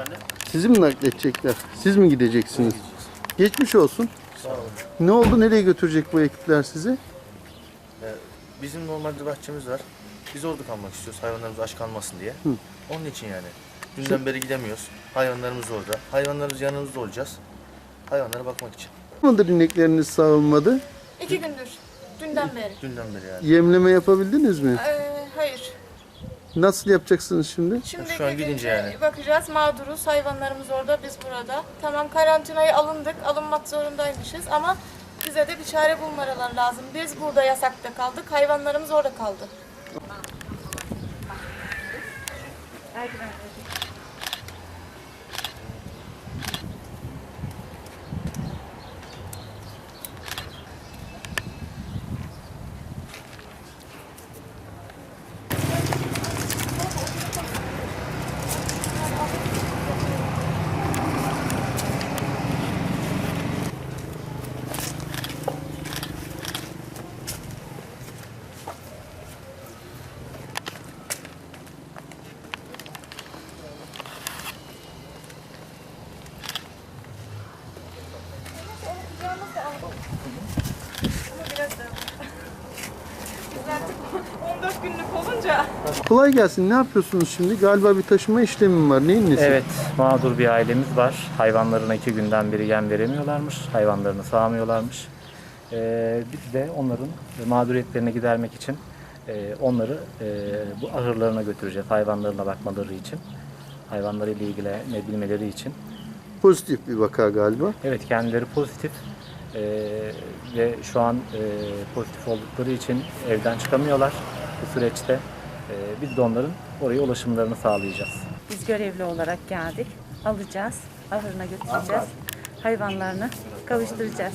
Efendim? Sizi mi nakledecekler? Siz mi gideceksiniz? Geçmiş olsun. Sağ olun. Ne oldu? Nereye götürecek bu ekipler sizi? Bizim normalde bahçemiz var. Biz orada kalmak istiyoruz hayvanlarımız aç kalmasın diye. Hı. Onun için yani. Dünden beri gidemiyoruz. Hayvanlarımız orada. Hayvanlarımız yanımızda olacağız. Hayvanlara bakmak için. Mıdır inekleriniz sağılmadı? İki gündür. Dünden beri. Dünden beri yani. Yemleme yapabildiniz mi? Ee. Nasıl yapacaksınız şimdi? Şimdi Şu an gidince yani. bakacağız. Mağduruz. Hayvanlarımız orada, biz burada. Tamam karantinaya alındık. Alınmak zorundaymışız ama bize de bir çare bulmaları lazım. Biz burada yasakta kaldık. Hayvanlarımız orada kaldı. 14 günlük olunca Kolay gelsin. Ne yapıyorsunuz şimdi? Galiba bir taşıma işlemi var. Neyin nesi? Evet, mağdur bir ailemiz var. Hayvanlarına iki günden beri yem veremiyorlarmış. Hayvanlarını sağmıyorlarmış. Ee, biz de onların mağduriyetlerini gidermek için e, onları e, bu ahırlarına götüreceğiz. Hayvanlarına bakmaları için. Hayvanlarıyla ilgilenebilmeleri için. Pozitif bir vaka galiba. Evet, kendileri pozitif. Ee, ve şu an e, pozitif oldukları için evden çıkamıyorlar bu süreçte. Ee, biz de onların oraya ulaşımlarını sağlayacağız. Biz görevli olarak geldik. Alacağız, ahırına götüreceğiz. Hayvanlarını kavuşturacağız.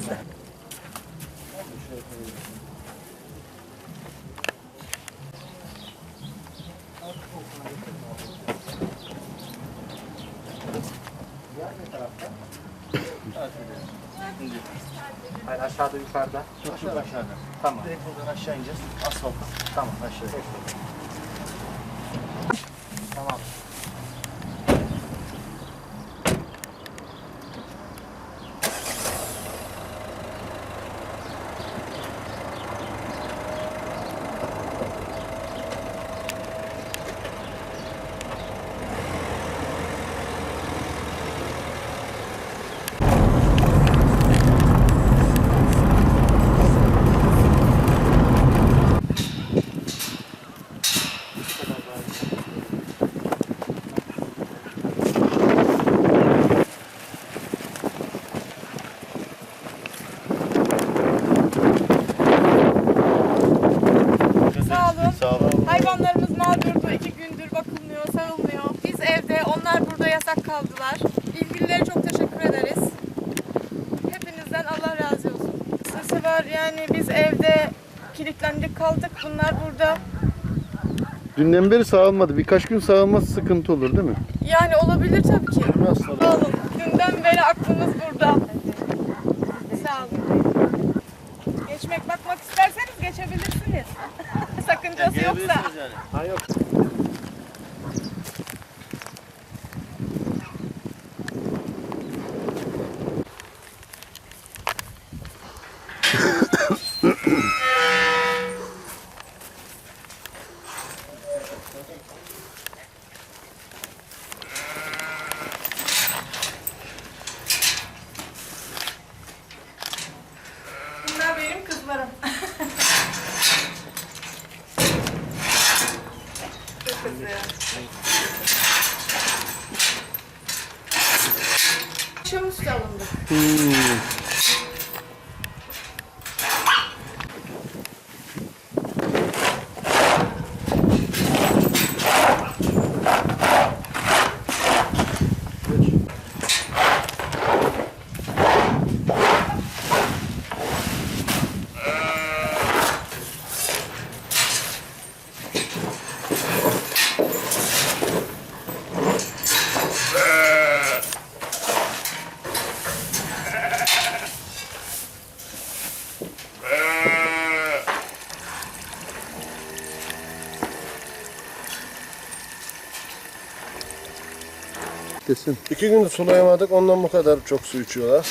Hayır, aşağıda yukarıda. Aşağı aşağıda. Tamam. Direkt buradan aşağı ineceğiz. Asfalt. Tamam. Aşağı. Tamam. Sağ olun. Sağ olun. Hayvanlarımız mağdurdu. iki gündür bakılmıyor, sağılmıyor. Biz evde, yasak kaldılar. İlgililere çok teşekkür ederiz. Hepinizden Allah razı olsun. Sesi var yani biz evde kilitlendik kaldık. Bunlar burada. Dünden beri sağılmadı. Birkaç gün sağılması sıkıntı olur değil mi? Yani olabilir tabii ki. Sağ olun. Dünden beri aklımız burada. Sağ olun. Geçmek bakmak isterseniz geçebilirsiniz. Sakıncası yoksa. Yani. Ha yok. Bunlar benim kızlarım. Çok güzel. Akşamüstü alındı. Hmm. Beklesin. İki gündür sulayamadık ondan bu kadar çok su içiyorlar.